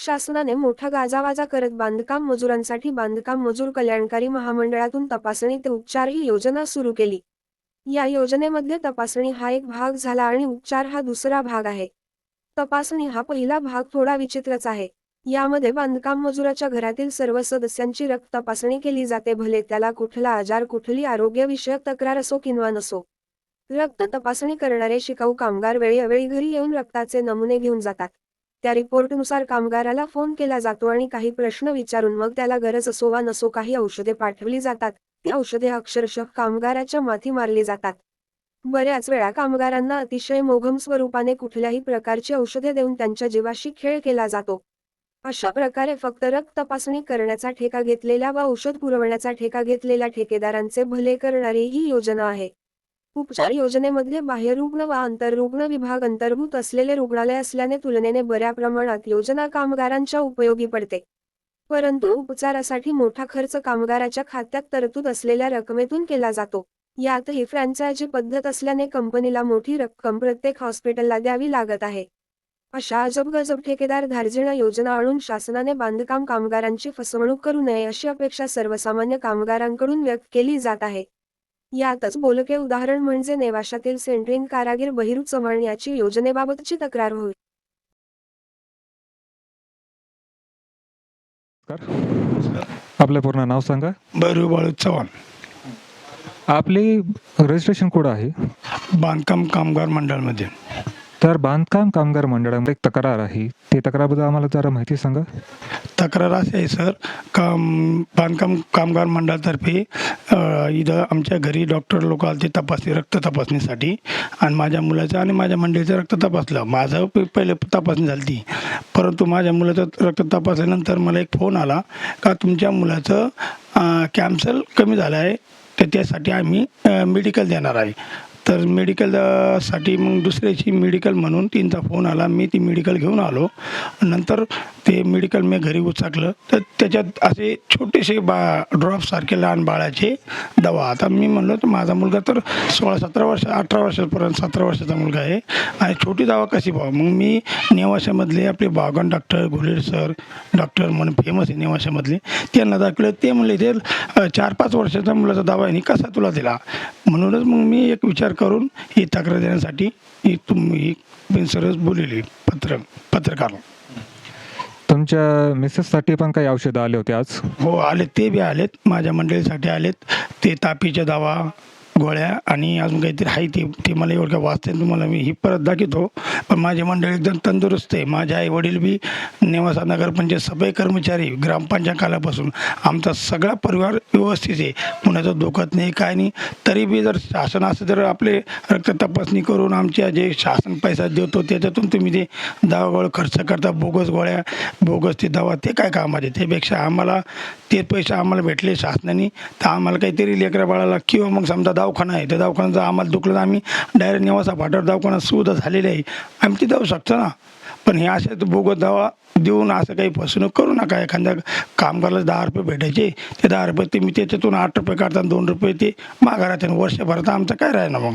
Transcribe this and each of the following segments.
शासनाने मोठा गाजावाजा करत बांधकाम मजुरांसाठी बांधकाम मजूर कल्याणकारी महामंडळातून तपासणी ते उपचार ही योजना सुरू केली. या योजनेमध्ये तपासणी हा एक भाग झाला आणि उपचार हा दुसरा भाग आहे. तपासणी हा पहिला भाग थोडा विचित्रच आहे. यामध्ये बांधकाम मजुराच्या घरातील सर्व सदस्यांची रक्त तपासणी केली जाते भले त्याला कुठला आजार कुठली आरोग्यविषयक तक्रार असो किंवा नसो. रक्त तपासणी करणारे शिकाऊ कामगार वेळोवेळी घरी येऊन रक्ताचे नमुने घेऊन जातात. त्या रिपोर्टनुसार कामगाराला फोन केला जातो आणि काही प्रश्न विचारून मग त्याला गरज असो वा नसो काही औषधे पाठवली जातात. ती औषधे अक्षरशः कामगाराच्या माथी मारली जातात. बऱ्याच वेळा कामगारांना अतिशय मोघम स्वरूपाने कुठल्याही प्रकारची औषधे देऊन त्यांच्या जीवाशी खेळ केला जातो. अशा प्रकारे फक्त रक्त तपासणी करण्याचा ठेका घेतलेल्या व औषध पुरवण्याचा ठेका घेतलेल्या ठेकेदारांचे भले करणारी ही योजना आहे. उपचार योजनेमध्ये बाह्यरुग्ण व आंतररुग्ण विभाग अंतर्भूत असलेले रुग्णालय असल्याने तुलनेने बऱ्या प्रमाणात योजना कामगारांच्या उपयोगी पडते. परंतु उपचारासाठी मोठा खर्च कामगाराच्या खात्यात तरतूद असलेल्या रकमेतून केला जातो. यातही फ्रँचायझी पद्धत असल्याने कंपनीला मोठी रक्कम प्रत्येक हॉस्पिटलला द्यावी लागत आहे. अशा अजबगजब ठेकेदार धार्जिणा योजना आणून शासनाने बांधकाम कामगारांची फसवणूक करू नये अशी अपेक्षा सर्वसामान्य कामगारांकडून व्यक्त केली जात आहे. यातच बोलके उदाहरण म्हणजे नेवाशातील सेंट्रिंग कारागीर बहिरू चव्हाण याची योजनेबाबतची तक्रार होईल आपलं पूर्ण नाव सांगा. भैरव बाळू चव्हाण. आपली रजिस्ट्रेशन कोड आहे. बांधकाम कामगार मंडळमध्ये. तर बांधकाम कामगार मंडळामध्ये एक तक्रार आहे. ते तक्रारबद्दल आम्हाला जरा माहिती सांगा. तक्रार अशी आहे सर. काम बांधकाम कामगार मंडळातर्फे अ, इथं आमच्या घरी डॉक्टर लोक आले ते तपासणी रक्त तपासणीसाठी. आणि माझ्या मुलाचं आणि माझ्या मंडळीचं रक्त तपासलं. माझं प- पहिले तपासणी झाली ती परंतु माझ्या मुलाचं रक्त तपासल्यानंतर मला एक फोन आला का तुमच्या मुलाचं कॅन्सर कमी झालं आहे तर त्यासाठी आम्ही मेडिकल देणार आहे. तर मेडिकलसाठी मग दुसऱ्याची मेडिकल म्हणून तीनचा फोन आला. मी ती मेडिकल घेऊन आलो. नंतर ते मेडिकल मी घरी उचाकलं. तर त्याच्यात असे छोटेसे बा ड्रॉपसारखे लहान बाळाचे दवा. आता मी म्हणलो तर माझा मुलगा तर सोळा सतरा वर्ष अठरा वर्षापर्यंत सतरा वर्षाचा मुलगा आहे आणि छोटी दवा कशी पाहू मग मी नेवाशामधले आपले बागन डॉक्टर घुलेर सर डॉक्टर म्हणून फेमस आहे नेवाशामधले त्यांना दाखवलं. ते म्हणले ते चार पाच वर्षाचा मुलाचा दवा आहे कसा तुला दिला? म्हणूनच मग मी एक विचार करून ही तक्रार देण्यासाठी ही तुम्ही सरस बोललेली पत्र पत्रकार. तुमच्या मिसेससाठी पण काही औषधं आले होते आज? हो आले ते बी आलेत. माझ्या मंडळीसाठी आलेत. ते तापीच्या दवा गोळ्या आणि अजून काहीतरी आहे ते ते मला एवढं काय वाचते तुम्हाला मी ही परत दाखवतो. पण माझी मंडळी एकदम तंदुरुस्त आहे. माझे आई वडील बी नेवासा नगरपंचायत सफाई कर्मचारी ग्रामपंचायत कालापासून. आमचा सगळा परिवार व्यवस्थित आहे. कुणाचं दुखत नाही काय नाही. तरी बी जर शासन असं जर आपले रक्त तपासणी करून आमच्या जे शासन पैसा देतो त्याच्यातून तुम्ही ते दवागोळ खर्च करता बोगस गोळ्या बोगस ते दवा ते काय कामाचे त्यापेक्षा आम्हाला ते पैसे आम्हाला भेटले शासनाने तर आम्हाला काहीतरी लेकरा बाळाला किंवा मग समजा दवाखाना आहे. त्या दवाखान्यात जर आम्हाला दुखलं तर आम्ही डायरेक्ट निवासा फाट्यावर दवाखाना सुविधा झालेली आहे. आम्ही ती जाऊ शकतो ना. पण हे असे बोगस दवा देऊन असं काही फसवणूक करू नका. एखाद्या कामगाराला दहा रुपये भेटायचे ते दहा रुपये ते मी त्याच्यातून आठ रुपये काढताना दोन रुपये ते माघार राहते आणि वर्षभरात आमचं काय राहील ना मग?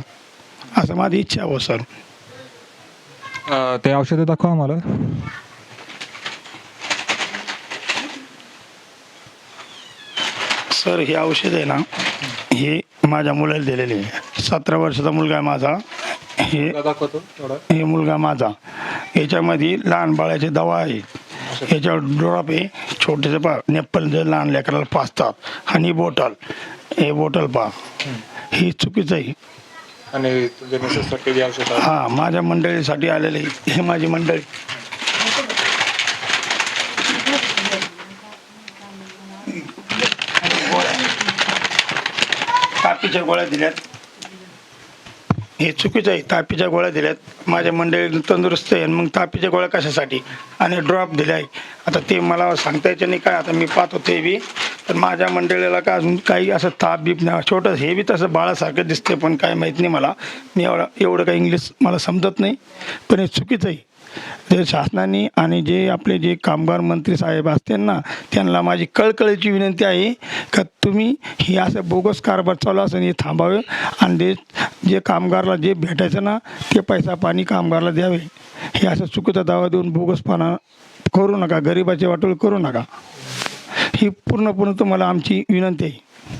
असं माझी इच्छा हो सर. ते औषधं दाखवा आम्हाला. सर हे औषध आहे ना माझ्या मुलाला दिलेले आहे. सतरा वर्षाचा मुलगा आहे माझा. हे दाखवतो थोडा हे मुलगा माझा. याच्यामध्ये लहान बाळाची दवा आहे याच्यावर ड्रॉप आहे. छोटेसे पा नेप्पल जे लहान लेकराला पाचतात आणि बॉटल. हे बॉटल पा ही चुकीचं आहे. आणि तुझ्या मिसेससाठी जे औषध हा माझ्या मंडळीसाठी आलेले. हे माझी मंडळी. तापीच्या गोळ्या दिल्यात. हे चुकीचं आहे. तापीच्या गोळ्या दिल्यात. माझ्या मंडळी तंदुरुस्त आहे. आणि मग तापीच्या गोळ्या कशासाठी? आणि ड्रॉप दिले आहे आता ते मला सांगता यायचं नाही काय आता मी पाहतो ते बी. पण माझ्या मंडळीला का अजून काही असं ताप बीप नाही. छोटं हे बी तसं बाळासारखं दिसते पण काय माहीत नाही मला. मी एवढं एवढं काही इंग्लिश मला समजत नाही. पण हे चुकीचं आहे. जे शासनाने आणि जे आपले जे कामगार मंत्री साहेब असतील ना त्यांना माझी कळकळीची विनंती आहे का तुम्ही हे असं बोगस कारभार चालू असेल हे थांबावे आणि जे जे कामगारला जे भेटायचं ना ते पैसा पाणी कामगारला द्यावे. हे असं चुकीचा दावा देऊन बोगसपणा करू नका गरिबाचे वाटोळ करू नका. ही पूर्णपणे तुम्हाला आमची विनंती आहे.